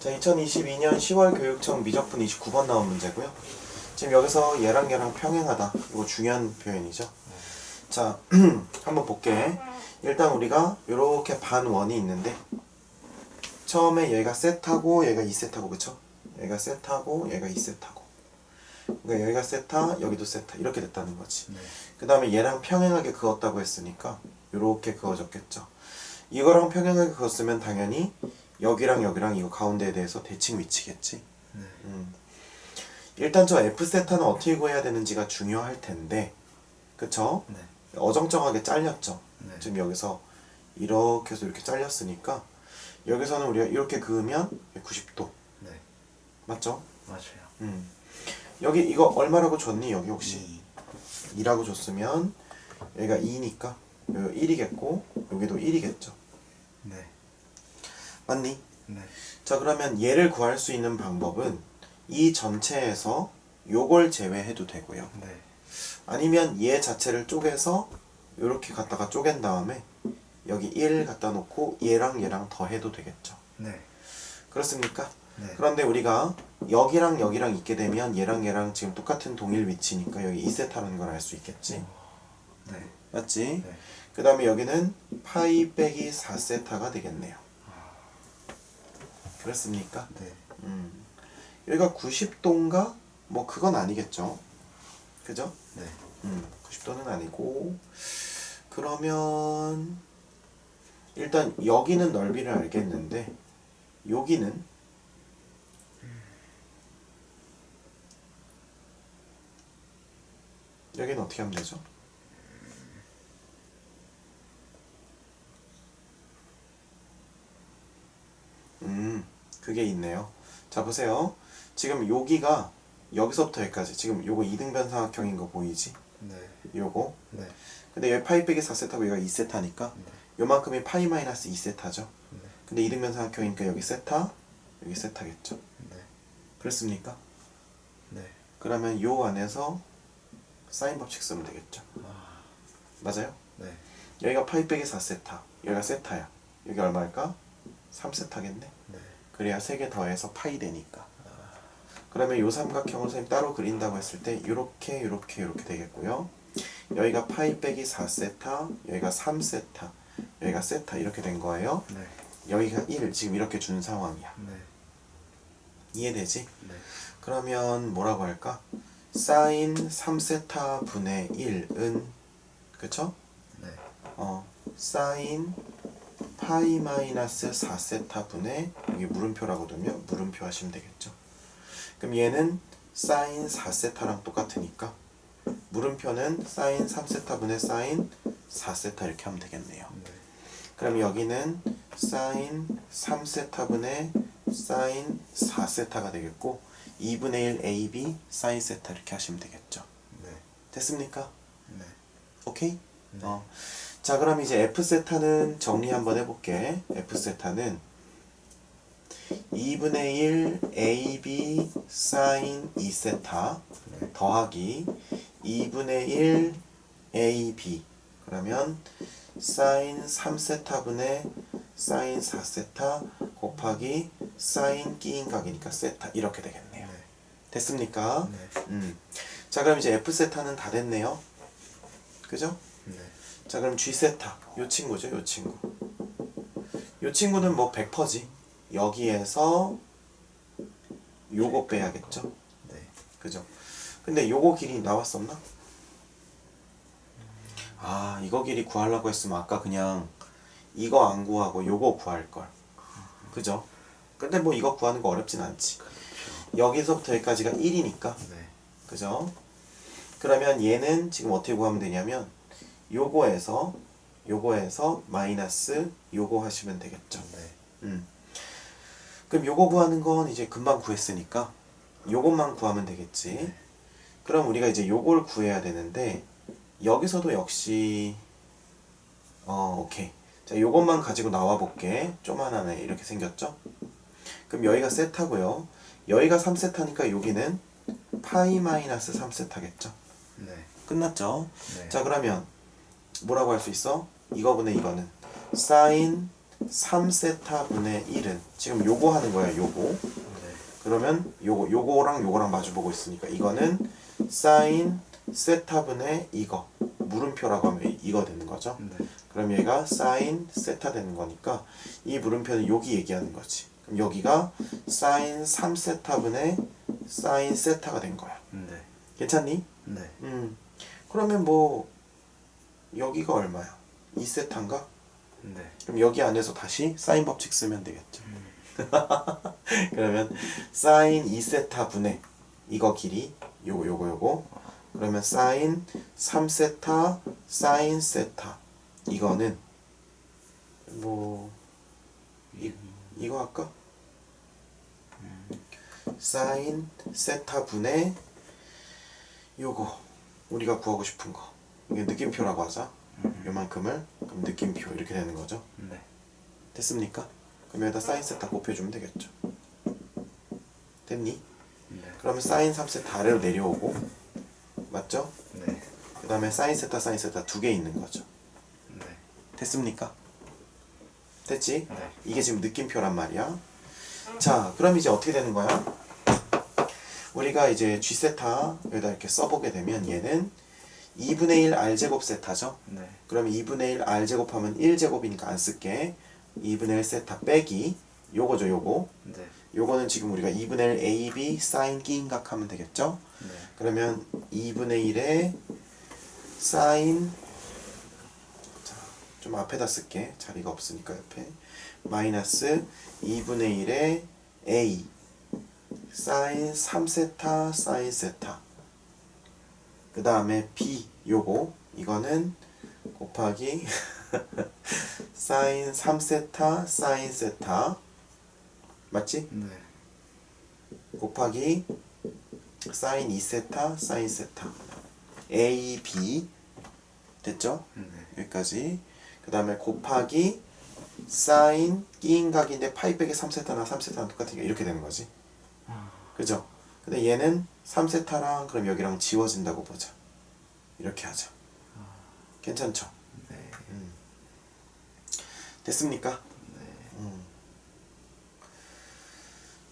자, 2022년 10월 교육청 미적분 29번 나온 문제고요. 지금 여기서 얘랑 얘랑 평행하다. 이거 중요한 표현이죠. 자, 한번 볼게. 일단 우리가 이렇게 반원이 있는데 처음에 얘가 세타고 얘가 2세타고 그쵸? 얘가 세타고 얘가 2세타고 그러니까 여기가 세타 여기도 세타 이렇게 됐다는 거지. 네. 그 다음에 얘랑 평행하게 그었다고 했으니까 이렇게 그어졌겠죠. 이거랑 평행하게 그었으면 당연히 여기랑 여기랑 이거 가운데에 대해서 대칭 위치겠지. 네. 음. 일단 저 f 세타는 어떻게 구해야 되는지가 중요할 텐데, 그쵸? 네. 어정쩡하게 잘렸죠. 네. 지금 여기서 이렇게 해서 이렇게 잘렸으니까 여기서는 우리가 이렇게 그으면 90도 네. 맞죠? 맞아요. 음. 여기 이거 얼마라고 줬니? 여기 혹시 이. 2라고 줬으면 여기가 2니까 여기 1이겠고 여기도 1이겠죠. 네. 맞니? 네. 자 그러면 얘를 구할 수 있는 방법은 이 전체에서 요걸 제외해도 되고요. 네. 아니면 얘 자체를 쪼개서 이렇게 갖다가 쪼갠 다음에 여기 1 갖다 놓고 얘랑 얘랑 더해도 되겠죠. 네. 그렇습니까? 네. 그런데 우리가 여기랑 여기랑 있게 되면 얘랑 얘랑 지금 똑같은 동일 위치니까 여기 2세타라는 걸 알 수 있겠지. 네. 맞지? 네. 그 다음에 여기는 파이 빼기 4세타가 되겠네요. 그렇습니까? 네. 음. 여기가 90도인가? 뭐 그건 아니겠죠. 그죠? 네. 음, 90도는 아니고 그러면 일단 여기는 넓이를 알겠는데 여기는 여기는 어떻게 하면 되죠? 음, 그게 있네요. 자, 보세요. 지금 여기가 여기서부터 여기까지 지금 요거 이등변 삼각형인 거 보이지? 네. 요거. 네. 근데 여기 파이 빼기 4세타고 여기가 2세타니까 네. 요만큼이 파이 마이너스 2세타죠. 네. 근데 이등변 삼각형이니까 여기 세타, 여기 세타겠죠. 네. 그렇습니까? 네. 그러면 요 안에서 사인 법칙 쓰면 되겠죠. 아. 맞아요? 네. 여기가 파이 빼기 4세타, 여기가 세타야. 여기 얼마일까? 3세타겠네. 네. 그래야 3개 더해서 파이 되니까. 그러면 요 삼각형을 선생님 따로 그린다고 했을 때 요렇게 요렇게 요렇게 되겠고요. 여기가 파이 빼기 4세타, 여기가 3세타, 여기가 세타 이렇게 된 거예요. 네. 여기가 1 지금 이렇게 준 상황이야. 네. 이해되지? 네. 그러면 뭐라고 할까? 사인 3세타 분의 1은 그쵸? 네. 어, 사인 파이 마이너스 4세타 분의 여기 물음표라고 두면 물음표 하시면 되겠죠. 그럼 얘는 사인 4세타랑 똑같으니까 물음표는 사인 3세타 분의 사인 4세타 이렇게 하면 되겠네요. 네. 그럼 여기는 사인 3세타 분의 사인 4세타가 되겠고 2분의 1 AB 사인 세타 이렇게 하시면 되겠죠. 네. 됐습니까? 네. 오케이? 네. 어. 자, 그럼 이제 F 세타는 정리 한번 해볼게. F 세타는 2분의 1 AB 사인 2 세타 네. 더하기 2분의 1 AB 그러면 사인 3 세타분의 사인 4 세타 곱하기 사인 끼인 각이니까 세타 이렇게 되겠네요. 네. 됐습니까? 네. 음. 자, 그럼 이제 F 세타는 다 됐네요. 그죠? 네. 자 그럼 G 세타. 요 친구죠 요 친구. 요 친구는 뭐 100%지. 여기에서 요거 빼야겠죠? 네. 그죠? 근데 요거 길이 나왔었나? 아 이거 길이 구하려고 했으면 아까 그냥 이거 안 구하고 요거 구할걸. 그죠? 근데 뭐 이거 구하는 거 어렵진 않지. 여기서부터 여기까지가 1이니까. 네. 그죠? 그러면 얘는 지금 어떻게 구하면 되냐면 요거에서 요거에서 마이너스 요거 하시면 되겠죠. 네. 음. 그럼 요거 구하는 건 이제 금방 구했으니까 요것만 구하면 되겠지. 그럼 우리가 이제 요걸 구해야 되는데 여기서도 역시 어 오케이. 자 요것만 가지고 나와 볼게. 쪼만하네 이렇게 생겼죠? 그럼 여기가 세타고요. 여기가 3세타니까 여기는 파이 마이너스 3세타겠죠? 네. 끝났죠? 네. 자 그러면 뭐라고 할 수 있어? 이거분의 이거는 사인 3세타 분의 1은 지금 요거 하는 거야 요거 네. 그러면 요거 요거랑 요거랑 마주 보고 있으니까 이거는 사인 세타 분의 이거 물음표라고 하면 이거 되는 거죠 네. 그럼 얘가 사인 세타 되는 거니까 이 물음표는 여기 얘기하는 거지 그럼 여기가 사인 3세타 분의 사인 세타가 된 거야 네. 괜찮니? 네. 음 그러면 뭐 여기가 얼마야? 2세타인가? 네. 그럼 여기 안에서 다시 사인 법칙 쓰면 되겠죠. 그러면 사인 2세타 분의 이거 길이 요거 요거 요거 그러면 사인 3세타 사인 세타 이거는 뭐 이, 이거 할까? 사인 세타 분의 요거 우리가 구하고 싶은 거 이게 느낌표라고 하자 요만큼을 그럼 느낌표 이렇게 되는 거죠 네. 됐습니까? 그럼 여기다 사인 세타 곱해주면 되겠죠. 됐니? 네. 그러면 사인 3세타 아래로 내려오고 맞죠? 네. 그 다음에 사인 세타 사인 세타 두 개 있는 거죠. 네. 됐습니까? 됐지? 네. 이게 지금 느낌표란 말이야. 자, 그럼 이제 어떻게 되는 거야? 우리가 이제 G 세타 여기다 이렇게 써보게 되면 얘는 2분의 1 R 제곱 세타죠. 네. 그러면 2분의 1 R 제곱하면 1 제곱이니까 안 쓸게. 2분의 1 세타 빼기 요거죠 요거. 네. 요거는 지금 우리가 2분의 1 AB 사인 끼인각 하면 되겠죠? 네. 그러면 2분의 1에 사인 자, 좀 앞에다 쓸게. 자리가 없으니까 옆에. 마이너스 2분의 1에 A 사인 3세타 사인 세타 그 다음에 B 요거 이거는 곱하기 사인 3세타 사인 세타 맞지? 네. 곱하기 사인 2세타 사인 세타 A, B 됐죠? 네. 여기까지 그 다음에 곱하기 사인 끼인각인데 파이 빼기 3세타나 3세타랑 똑같으니까 이렇게 되는 거지 그죠? 근데 얘는 3세타랑 그럼 여기랑 지워진다고 보자 이렇게 하자 괜찮죠? 네. 음. 됐습니까? 네. 음.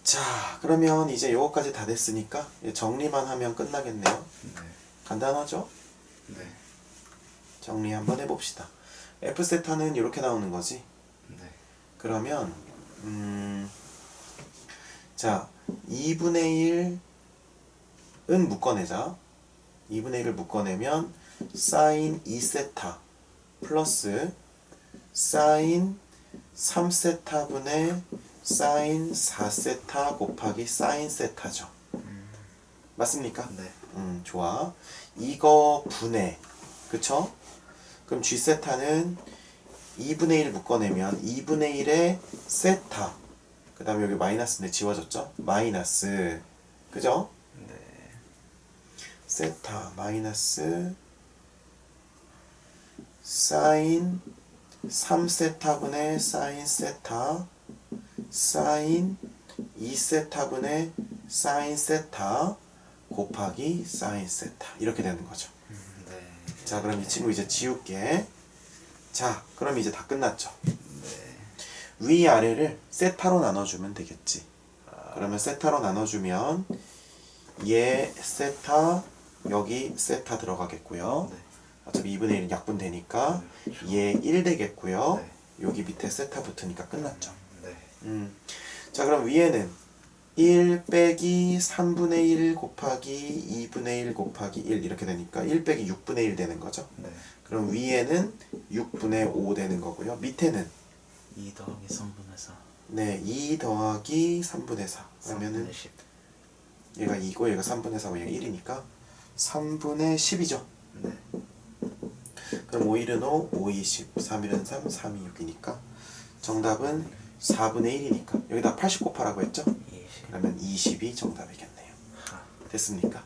자 그러면 이제 요거까지 다 됐으니까 정리만 하면 끝나겠네요 네. 간단하죠? 네. 정리 한번 해봅시다 F세타는 이렇게 나오는 거지 네. 그러면 음, 자 2분의 1 은 묶어내자 2분의 1을 묶어내면 사인 2세타 플러스 사인 3세타분의 사인 4세타 곱하기 사인 세타죠 맞습니까? 네. 음, 좋아. 이거 분해. 그쵸? 그럼 G 세타는 2분의 1 묶어내면 2분의 1의 세타. 그 다음에 여기 마이너스인데 지워졌죠? 마이너스. 그죠? 네. 세타 마이너스 사인 3세타분의 사인 세타 사인 2세타분의 사인 세타 곱하기 사인 세타 이렇게 되는 거죠. 네. 자 그럼 이 친구 이제 지울게. 자 그럼 이제 다 끝났죠. 네. 위 아래를 세타로 나눠주면 되겠지. 아, 그러면 세타로 나눠주면 얘 세타 여기 세타 들어가겠고요. 네. 어차피 2분의 1은 약분 되니까 얘 1 되겠고요. 네. 여기 밑에 세타 붙으니까 끝났죠. 네. 음. 자 그럼 위에는 1 빼기 3분의 1 곱하기 2분의 1 곱하기 1 이렇게 되니까 1 빼기 6분의 1 되는 거죠. 네. 그럼 위에는 6분의 5 되는 거고요. 밑에는 2 더하기 3분의 4. 네, 2 더하기 3분의 4 그러면은 3분의 10. 얘가 2고 얘가 3분의 4고 얘가 1이니까 3분의 10이죠. 네. 그럼 5일은 5, 5, 20, 3일은 3, 3이 6이니까 정답은 4분의 1이니까 여기다 80 곱하라고 했죠? 20. 그러면 20이 정답이겠네요. 하. 됐습니까?